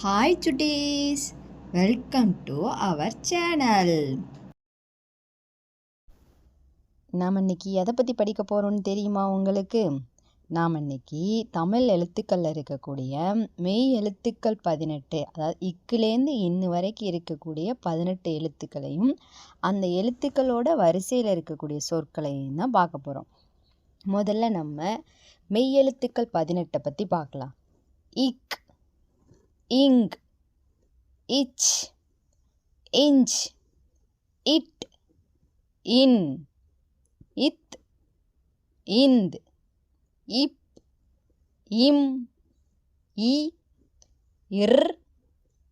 Hi Chutties welcome to our channel நாம் இன்னைக்கு எதை பற்றி படிக்க போகிறோம்னு தெரியுமா உங்களுக்கு? நாம் இன்னைக்கு தமிழ் எழுத்துக்களில் இருக்கக்கூடிய மெய் எழுத்துக்கள் பதினெட்டு அதாவது இக்குலேருந்து இன்னு வரைக்கும் இருக்கக்கூடிய பதினெட்டு எழுத்துக்களையும் அந்த எழுத்துக்களோட வரிசையில் இருக்கக்கூடிய சொற்களையும் தான் பார்க்க போகிறோம் முதல்ல நம்ம மெய் எழுத்துக்கள் பதினெட்டை பற்றி பார்க்கலாம். இக் இங் இச் இஞ்ச் இட் இன் இத் இந்த் இப் இம் இ இர்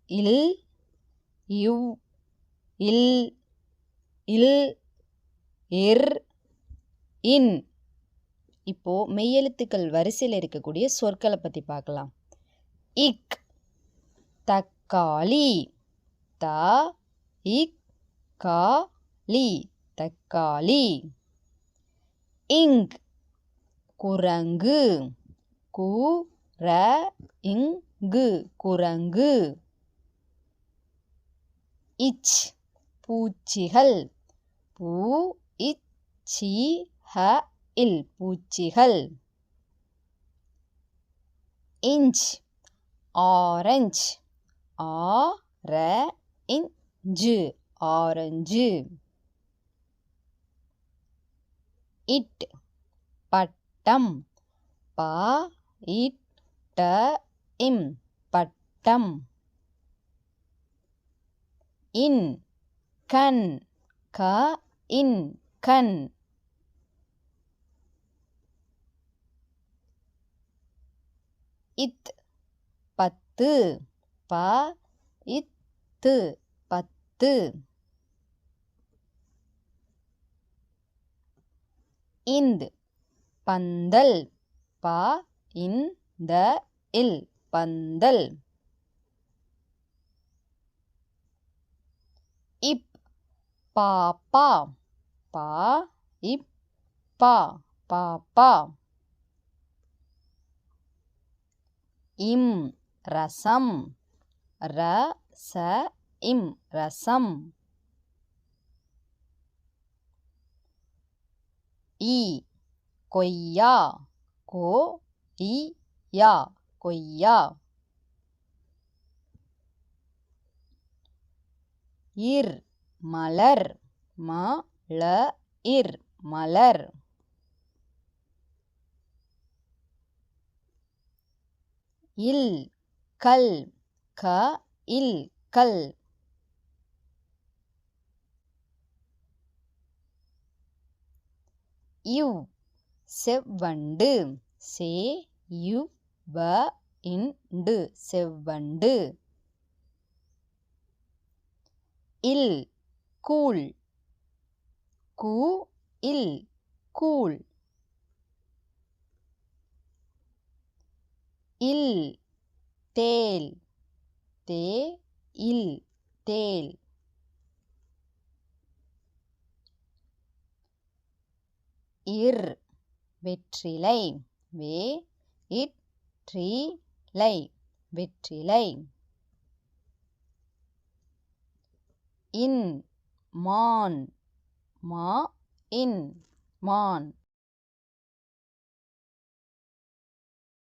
இல் இவ் இல் இல் இர் இன். இப்போது மெய்யெழுத்துக்கள் வரிசையில் இருக்கக்கூடிய சொற்களை பற்றி பார்க்கலாம். இக் தக்காளி. த இக் கா லி தக்காளி. இங் குரங்கு. கு ர இங்கு குரங்கு. இச் பூச்சிகள். பூ இச்சி ஹ இல் பூச்சிகள். Inch orange. ஆ ர இஞ்சு ஆரஞ்சு. இட் பட்டம். பா இட் ட இம் பட்டம். இன் கண். க இன் கண். இத் பத்து. ப இத்து பத்து. இந்த் பந்தல். ப இந்த இல் பந்தல். இப் பாப்பா. பா இப் பா பாப்பா. இம் ரசம். ர ச இம் ரசம். இ கொய்யா. கோ இ யா கொய்யா. இர் மலர். ம ல இர் மலர். இல் கல். க இல் கல். இவ் செவ்வண்டு. சே யு வ இண்டு செவ்வண்டு. இல் கூழ். கு இல் கூழ். இல் தேல். தே இல் தேல். இர் வெற்றிலை. வே இட் ட்ரீ லை வெற்றிலை. இன் மான். மா இன் மான்.